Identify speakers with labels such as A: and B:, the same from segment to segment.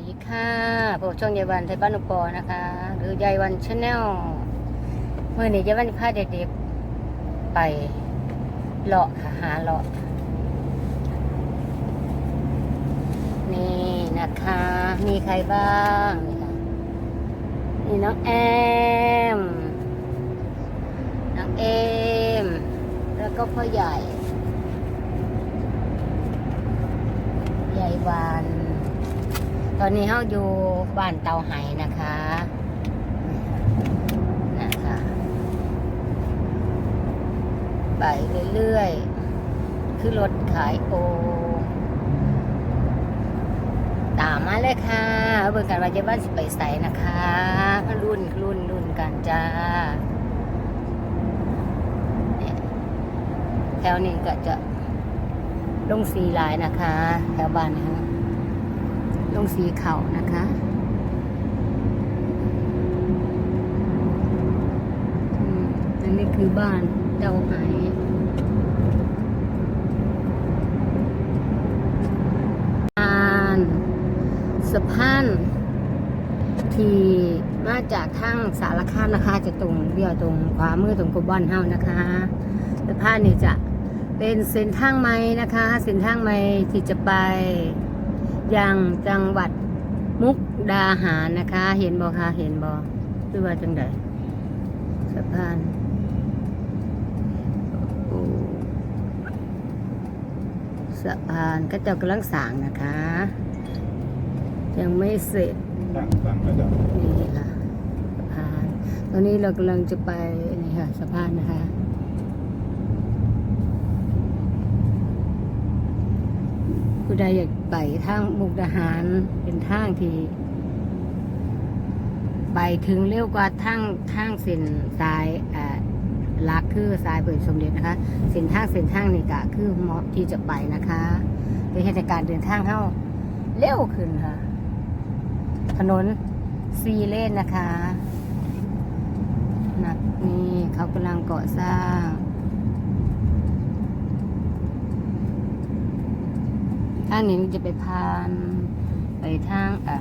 A: ดีค่ะพวกช่องยายวันไทยบ้านอุปอนะคะ หรือยายวันชาแนลเมื่อนี้ยายวันพาเด็กๆไปเลาะค่ะหาเลาะนี่นะคะ มีใครบ้างนี่ค่ะนี่น้องแอมน้องเอม แล้วก็พ่อใหญ่ ใหญ่วัน ต อนนี้เราอยู่บ้านเตาไหนะคะนะคะไปเรื่อยๆคือรถขายโอ ตามมาเลยค่ะเบิ่งกันว่าจะบ้านสิไปใส่นะคะรุ่นรุ่นรุ่นกันจ้าแถวนี้ก็จะลงสีลายนะคะ แถวบ้านนี้ ลงสีเขานะคะอันนี้คือบ้านเจ้าไหอ่านสะพานที่มาจากทางสารคามนะคะจะตรงเดียวตรงขวามือตรงกบบ้านเฮานะคะสะพานนี่จะเป็นเส้นทางใหม่นะคะ เส้นทางใหม่ที่จะไป ยังจังหวัดมุกดาหารนะคะ เห็นบอคะเห็นบอหรือว่าจังใดสะพานโอ้สะพานก็เจ้ากำลังสร้างนะคะ ยังไม่เสร็จ
B: ตั้งตั้งระดับ
A: นี่ค่ะสะพานตอนนี้เรากำลังจะไปนี่ค่ะสะพานนะคะผู้ใดอยาก ไปทางมุกดาหารเป็นทางที่ไปถึงเร็วกว่าทางทางเส้นสายอ่อหลักคือสายเปิดสมเด็จนะคะ เส้นทางเส้นทางนี่ก็คือเหมาะที่จะไปนะคะเป็นเหตุการณ์เดินทางเท่าเร็วขึ้นค่ะ ถนนซีเลนนะคะ หนักนี่เขากำลังก่อสร้าง ทางนี้มันจะไปพานไปทางอ่อ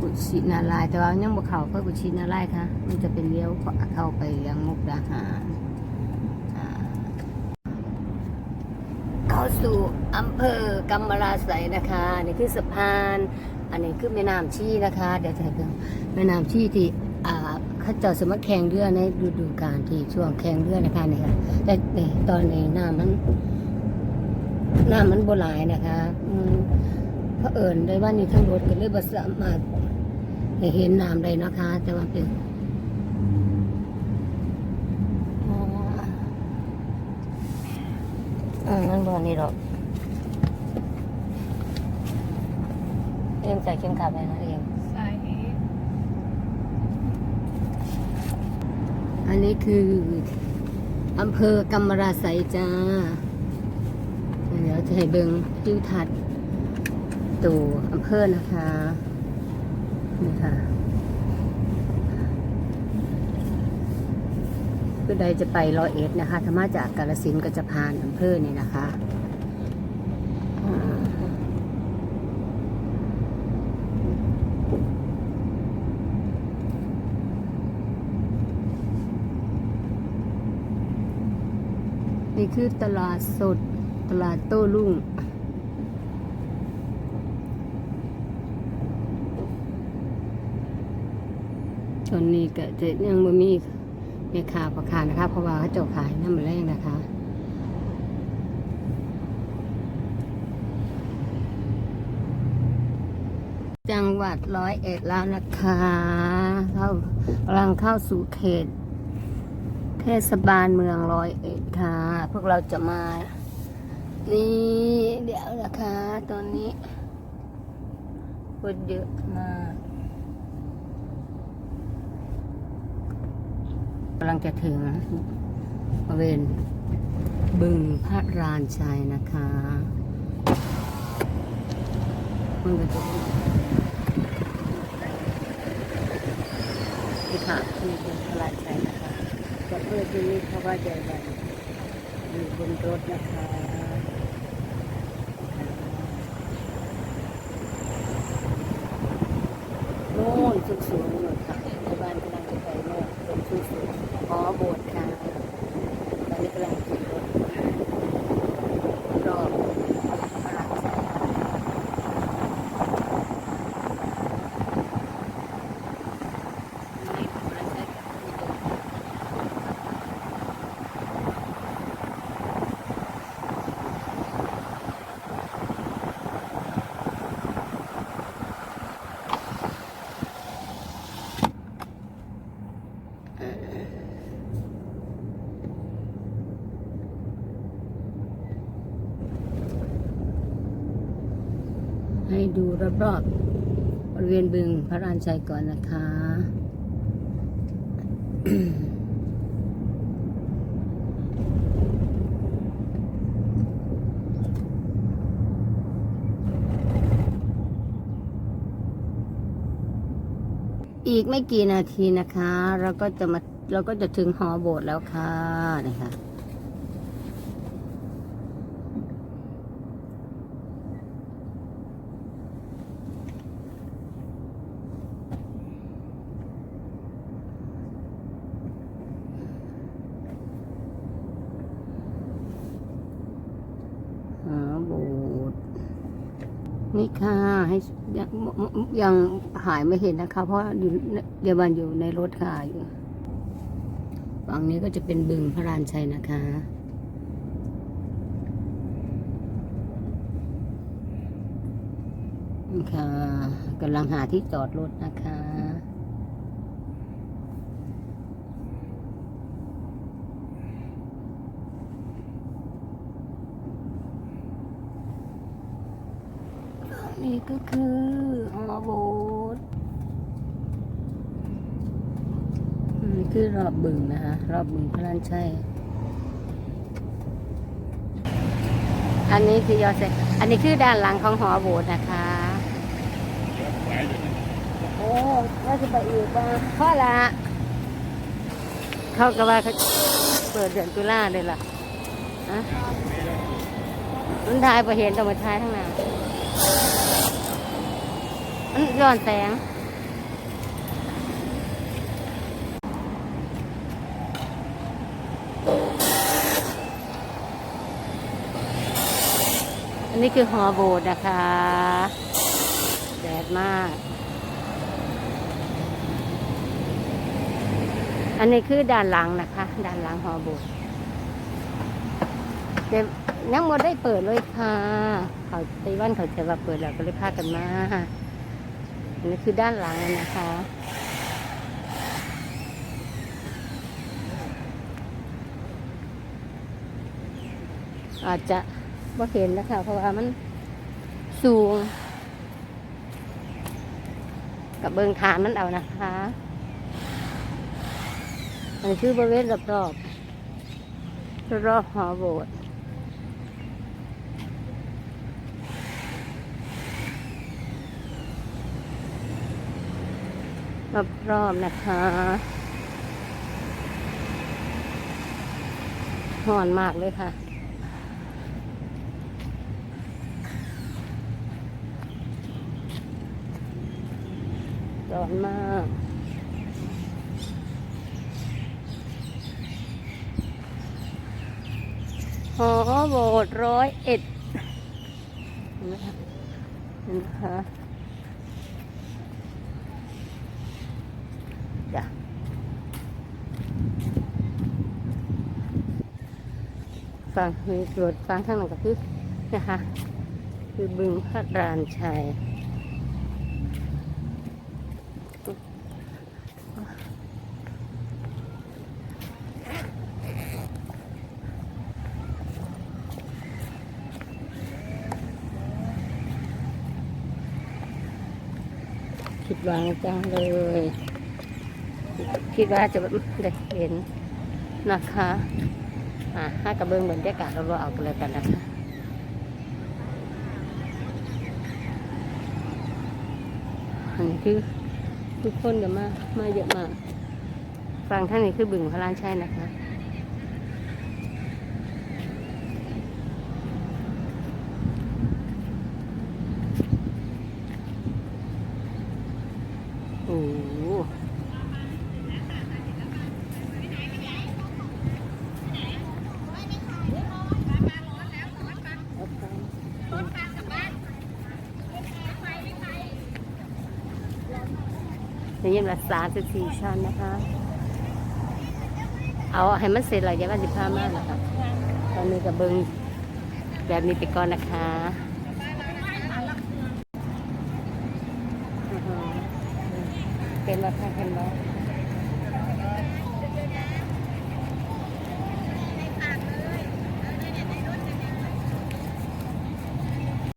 A: กุชินารายแต่ว่ายังบ่เขาเพื่อกุชินารายค่ะ มันจะเป็นเลี้ยวเข้าไปยังมุกดาหารเข้าสู่อำเภอกำมะลาไสนะคะนี่คือสะพาน อันนี้คือแม่น้ำชีนะคะ เดี๋ยวจะให้เพิ่งแม่น้ำชีที่อ่าเขาเจ้าสมัครแข่งเรือในฤดูกาลที่ช่วงแข่งเรือนะคะนี่ค่ะแต่นี่ตอนนี้น้ำมัน น้ำมันโบหลายนะคะอืมเพราะเอิญได้ว่านี่ทั้งรถก็เลยบ่สามารถให้เห็นน้ำได้นะคะ แต่ว่าเป็นอ่าอืมมันบ่นี่หรอกเอ็มใส่เข็มขัดไปนะเอ็ม
C: สายนี้
A: อันนี้คืออำเภอกำมะราไสยจ้าเดี๋ยวจะให้เบิงทิวทัศน์ตัวอำเภอนะคะนี่ค่ะคือใดจะไปร้อยเอ็ดนะคะถ้ามาจากกาลสินก็จะผ่านอำเภอนี่นะคะนี่คือตลาดสด ตลาดโต้รุ่งตอนนี้ก็จะยังไม่มีแม่ค้าประคานะคะเพราะว่าเขาเจ้าขายน้ำมันแรงนะคะจังหวัดร้อยเอ็ดแล้วนะคะเข้ากำลังเข้าสู่เขต เทศบาลเมืองร้อยเอ็ดค่ะ พวกเราจะมา นี่เดี๋ยวนะคะตอนนี้คนเยอะมากกำลังจะถึงบริเวณบึงพระรานชัยนะคะมันก็จะเป็นนี่ค่ะนี่เป็นพระรานชัยนะคะจะเปิดที่นี่เพราะว่าใหญ่ใหญ่อยู่บนรถนะคะ 不便宜 ให้ดูรอบๆบริเวณบึงพระรานชัยก่อนนะคะอีกไม่กี่นาทีนะคะ เราก็จะมาเราก็จะถึงหอโบสถ์แล้วค่ะนะคะ หาโบสถ์ นี่ค่ะให้ยังยังหายไม่เห็นนะคะ เพราะอยู่เยาวันอยู่ในรถค่ะอยู่ฝั่งนี้ก็จะเป็นบึงพระรานชัยนะคะนี่ค่ะกำลังหาที่จอดรถนะคะ นี่ ก็คือหอโบสถ์นี่คือรอบบึงนะคะ รอบบึงพระลานชัยอันนี้คือยอดเซอันนี้คือด้านหลังของหอโบสถ์นะคะ โอ้ว่าจะไปอีกบ้างเพราะละเขาก็ว่าเขาเปิดเดือนตุลาเลยล่ะอะมันทายไปเห็นแต่มาทายทั้งนั้นมัน ย้อนแสงอันนี้คือหอโบสถ์นะคะแดดมาก อันนี้คือด้านหลังนะคะ ด้านหลังหอโบสถ์แต่ยังหมดได้เปิดเลยค่ะ เขาไต้วันเขาจะว่าเปิดแล้วก็เลยพากันมา อันนี้คือด้านหลังนะคะ อาจจะว่าเห็นนะคะ เพราะว่ามันสูง กับเบิงฐานมันเอานะคะอันนี้คือบริเวณรอบๆรอบหอโบสถ์ รอบๆนะคะห่อนมากเลยค่ะ ร้อนมากหอโบสถ์ร้อยเอ็ดเห็นไหมคะคะ ฟังมีตรวจฟังข้างหลังก็คือนะคะ คือบึงพระรานชัยคิดหวังจังเลยคิดว่าจะได้เห็นนะคะ อะให้กระเบื้องบรรยากาศเราเอากันเลยกันนะคะอันนี้คือทุกคนเดี๋ยวมา มาเยอะมากฟังท่านนี้คือบึงพระลานชัยนะคะอ้โหนี่ยังละสามสิบสี่ชั้นนะคะ เอาให้มันเสร็จเลยอย่าว่าสิบห้ามากนะคะตอนนี้กับเบิงแบบนี้ไปก่อนนะคะเป็นว่าค่ะเป็นว่า